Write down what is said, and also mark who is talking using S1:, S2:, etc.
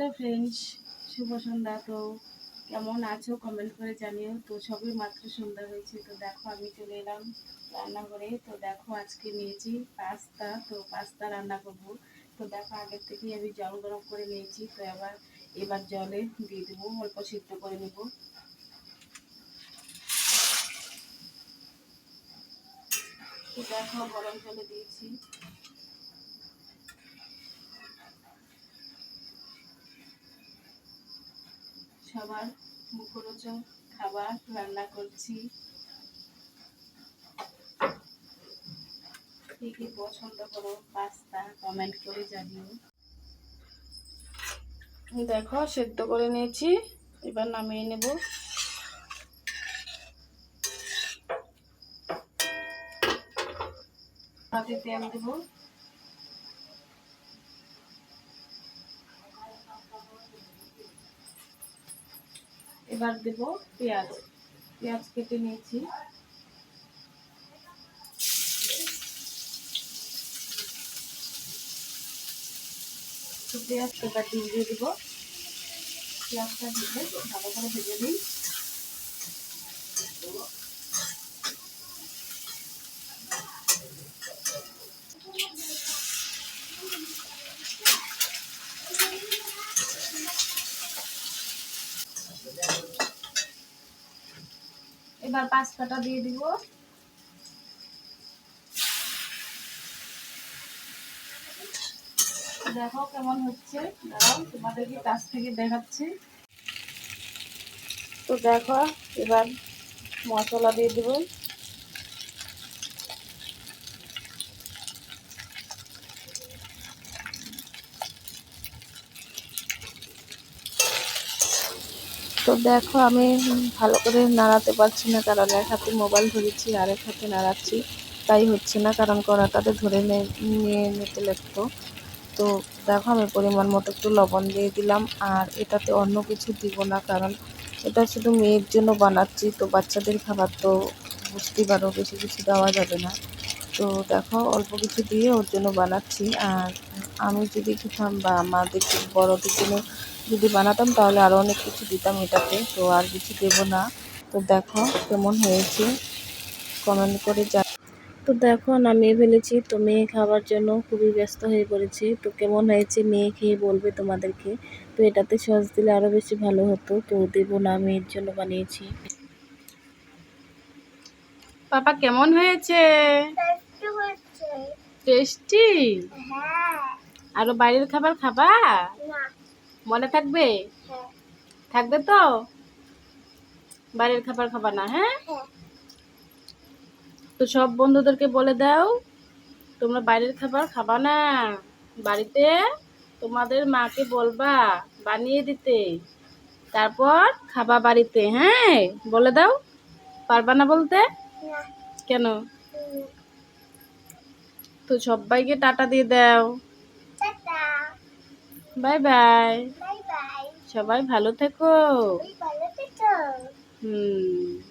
S1: Hello friends শুভ সন্ধ্যা। তো কেমন আছো? কমেন্ট করে জানিও। তো সবই মাত্র সন্ধ্যা হয়েছে। তো দেখো, আমি চলে এলাম রান্নাঘরে। তো দেখো, আজকে নিয়েছি পাস্তা। তো পাস্তা রান্না করব। তো দেখো, আগের থেকেই আমি জল গরম করে নিয়েছি। তো এবার এবার জলে দিয়ে দেবো, অল্প সিদ্ধ করে নেব। তো দেখো, গরম জলে দিয়েছি। সবার মুখরোচক খাবার রান্না করছি। কি কি পছন্দ করো? পাস্তা কমেন্ট করে জানিও। দেখো, সেদ্ধ করে নিয়েছি। এবার নামিয়ে নেব। হাতে তেল দেবো। এবার দেব পেঁয়াজ। পেঁয়াজ কেটে নিয়েছি। পেঁয়াজ এবার দিয়ে দিব। পেঁয়াজটা দিয়ে ভালো করে ভেজে দিই এবার পাস্তাটা দিয়ে দিব। দেখো কেমন হচ্ছে। দাঁড়াও, তোমাদেরকে কাছ থেকে দেখাচ্ছি। তো দেখো, এবার মশলা দিয়ে দেবো। তো দেখো, আমি ভালো করে নাড়াতে পারছি না, কারণ এক হাতে মোবাইল ধরেছি আর এক হাতে নাড়াচ্ছি। তাই হচ্ছে না, কারণ কড়াটাতে ধরে নিয়ে নিতে লাগতো। তো দেখো, আমি পরিমাণ মতো একটু লবণ দিয়ে দিলাম, আর এটাতে অন্য কিছু দিব না, কারণ এটা শুধু মেয়ের জন্য বানাচ্ছি, তো বাচ্চাদের খাবার তো বুঝতেই পারো, বেশি কিছু দেওয়া যাবে না। তো দেখো, অল্প কিছু দিয়ে ওর জন্য বানাচ্ছি, আর আমি যদি খেতাম বা আমাদের বড়দের জন্য যদি বানাতাম তাহলে আরও অনেক কিছু দিতাম এটাতে। তো আর কিছু দেবো না। তো দেখো কেমন হয়েছে। কমেন্ট করে যা তো দেখো নামিয়ে ফেলেছি। তো মেয়ে খাওয়ার জন্য খুবই ব্যস্ত হয়ে পড়েছি। তো কেমন হয়েছে? মেয়ে খেয়ে বলবে তোমাদেরকে। তো এটাতে সস দিলে আরও বেশি ভালো হতো। তো দেবো না মেয়ের জন্য বানিয়েছি। পাপা কেমন হয়েছে? টেস্টি আরও বাইরের খাবার খাবা? মনে থাকবে? থাকবে তো? বাইরের খাবার খাবা না হ্যাঁ? তো সব বন্ধুদেরকে বলে দাও তোমরা বাইরের খাবার খাবা না। বাড়িতে তোমাদের মাকে বলবা বানিয়ে দিতে। তারপর খাবা বাড়িতে হ্যাঁ? বলে দাও। পারবা না বলতে? কেন? তো সবাইকে টাটা দিয়ে দাও। Bye bye. সবাই ভালো থেকো। হুম।